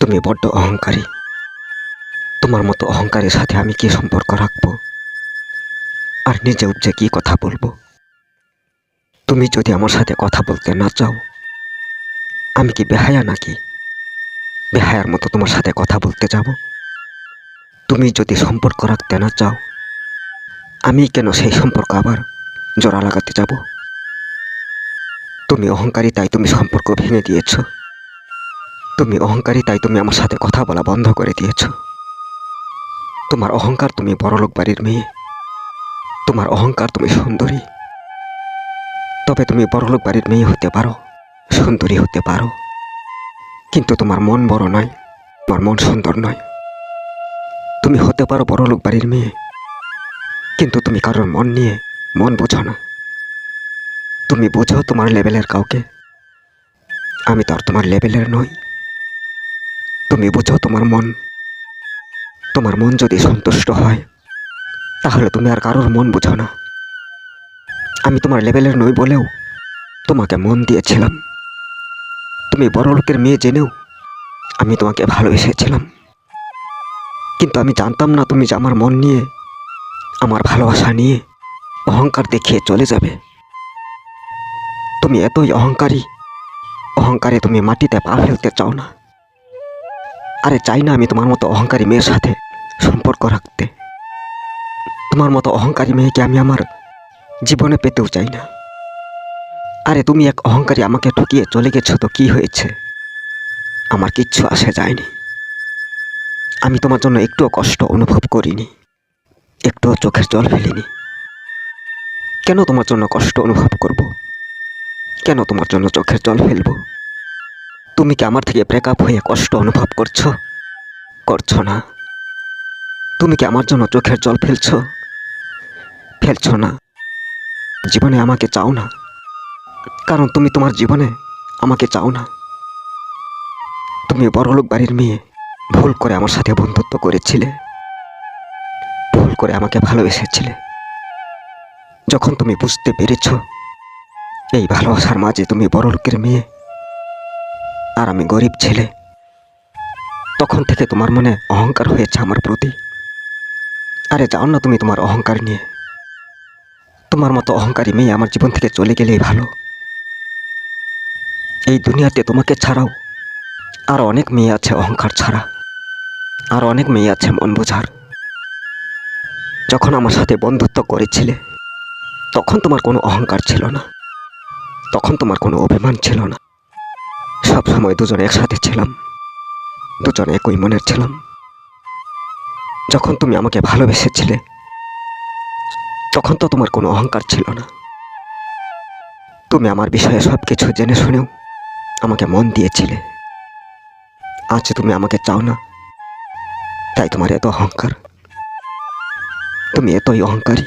তুমি বড্ড অহংকারী। তোমার মতো অহংকারের সাথে আমি কি সম্পর্ক রাখব? আর নিজে উপজে কি কথা বলব? তুমি যদি আমার সাথে কথা বলতে না চাও, আমি কি বেহায়া নাকি? বেহায়ার মতো তোমার সাথে কথা বলতে যাব? তুমি যদি সম্পর্ক রাখতে না চাও, আমি কেন সেই সম্পর্ক আবার জোড়া লাগাতে যাব? তুমি অহংকারী, তাই তুমি সম্পর্ক ভেঙে দিয়েছ। তুমি অহংকারী, তাই তুমি আমার সাথে কথা বলা বন্ধ করে দিয়েছ। তোমার অহংকার তুমি বড়লোক বাড়ির মেয়ে। তোমার অহংকার তুমি সুন্দরী। তবে তুমি বড়লোক বাড়ির মেয়ে হতে পারো, সুন্দরী হতে পারো। কিন্তু তোমার মন বড় নয়, তোমার মন সুন্দর নয়। তুমি হতে পারো বড়লোক বাড়ির মেয়ে, কিন্তু তুমি কারোর মন নিয়ে মন বোঝো না। তুমি বোঝো তোমার লেভেলের কাউকে। আমি তো আর তোমার লেভেলের নই। তুমি বোঝো তোমার মন। তোমার মন যদি সন্তুষ্ট হয়, তাহলে তুমি আর কারোর মন বোঝো না। আমি তোমার লেভেলের নই বলেও তোমাকে মন দিয়েছিলাম। তুমি বড় লোকের মেয়ে জেনেও আমি তোমাকে ভালোবেসেছিলাম। কিন্তু আমি জানতাম না তুমি যে আমার মন নিয়ে, আমার ভালোবাসা নিয়ে অহংকার দেখিয়ে চলে যাবে। তুমি এতই অহংকারী, অহংকারে তুমি মাটিতে পা ফেলতে চাও না। আরে চাই না আমি তোমার মতো অহংকারী মেয়ের সাথে সম্পর্ক রাখতে। তোমার মতো অহংকারী মেয়েকে আমি আমার জীবনে পেতেও চাই না। আরে তুমি এক অহংকারী আমাকে ঠকিয়ে চলে গেছো তো কি হয়েছে? আমার কিচ্ছু আসে যায়নি। আমি তোমার জন্য একটুও কষ্ট অনুভব করিনি। একটুও চোখের জল ফেলিনি। কেন তোমার জন্য কষ্ট অনুভব করব? কেন তোমার জন্য চোখের জল ফেলব? তুমি কি আমার থেকে ব্রেকআপ হয়ে কষ্ট অনুভব করছ? করছ না। তুমি কি আমার জন্য চোখের জল ফেলছো? ফেলছো না। জীবনে আমাকে চাও না। কারণ তুমি তোমার জীবনে আমাকে চাও না। তুমি বড়লোক বাড়ির মেয়ে। ভুল করে আমার সাথে বন্ধুত্ব করেছিলে। ভুল করে আমাকে ভালোবেসেছিলে। যখন তুমি বুঝতে পেরেছ, এই ভালোবাসার মাঝে তুমি বড়লোকের মেয়ে। আর আমি গরিব ছেলে। তখন থেকে তোমার মনে অহংকার হয়েছে আমার প্রতি। আরে যাও না তুমি তোমার অহংকার নিয়ে। তোমার মতো অহংকারী মেয়ে আমার জীবন থেকে চলে গেলেই ভালো। এই দুনিয়াতে তোমাকে ছাড়াও আর অনেক মেয়ে আছে অহংকার ছাড়া। আর অনেক মেয়ে আছে মন বোঝার। যখন আমার সাথে বন্ধুত্ব করেছিলে, তখন তোমার কোনো অহংকার ছিল না। তখন তোমার কোনো অভিমান ছিল না। সব সময় দুজনে একসাথে ছিলাম। দুজনে একই মনের ছিলাম। যখন তুমি আমাকে ভালোবেসেছিলে, তখন তো তোমার কোনো অহংকার ছিল না। তুমি আমার বিষয়ে সব কিছু জেনে শুনেও আমাকে মন দিয়েছিলে। আজ তুমি আমাকে চাও না, তাই তোমার এত অহংকার। তুমি এতই অহংকারী।